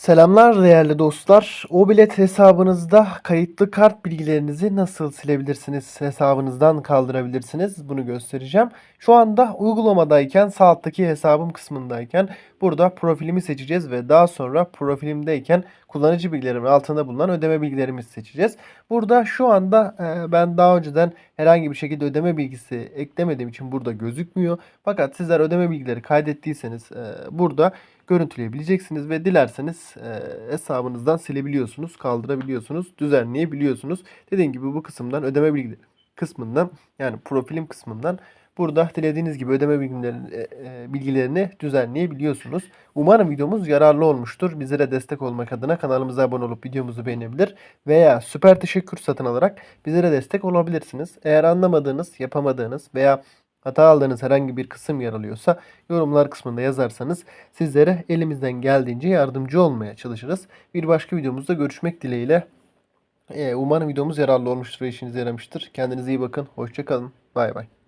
Selamlar değerli dostlar. O bilet hesabınızda kayıtlı kart bilgilerinizi nasıl silebilirsiniz, hesabınızdan kaldırabilirsiniz bunu göstereceğim. Şu anda uygulamadayken sağ alttaki hesabım kısmındayken burada profilimi seçeceğiz ve daha sonra profilimdeyken kullanıcı bilgilerimin altında bulunan ödeme bilgilerimizi seçeceğiz. Burada şu anda e, ben daha önceden herhangi bir şekilde ödeme bilgisi eklemediğim için burada gözükmüyor. Fakat sizler ödeme bilgileri kaydettiyseniz e, burada görüntüleyebileceksiniz ve dilerseniz e, hesabınızdan silebiliyorsunuz, kaldırabiliyorsunuz, düzenleyebiliyorsunuz. Dediğim gibi bu kısımdan ödeme bilgileri kısmından yani profilim kısmından burada dilediğiniz gibi ödeme bilgilerini, e, e, bilgilerini düzenleyebiliyorsunuz. Umarım videomuz yararlı olmuştur. Bizlere destek olmak adına kanalımıza abone olup videomuzu beğenebilir veya süper teşekkür satın alarak bizlere destek olabilirsiniz. Eğer anlamadığınız, yapamadığınız veya hata aldığınız herhangi bir kısım yer alıyorsa yorumlar kısmında yazarsanız sizlere elimizden geldiğince yardımcı olmaya çalışırız. Bir başka videomuzda görüşmek dileğiyle. Ee, umarım videomuz yararlı olmuştur ve işinize yaramıştır. Kendinize iyi bakın. Hoşçakalın. Bay bay.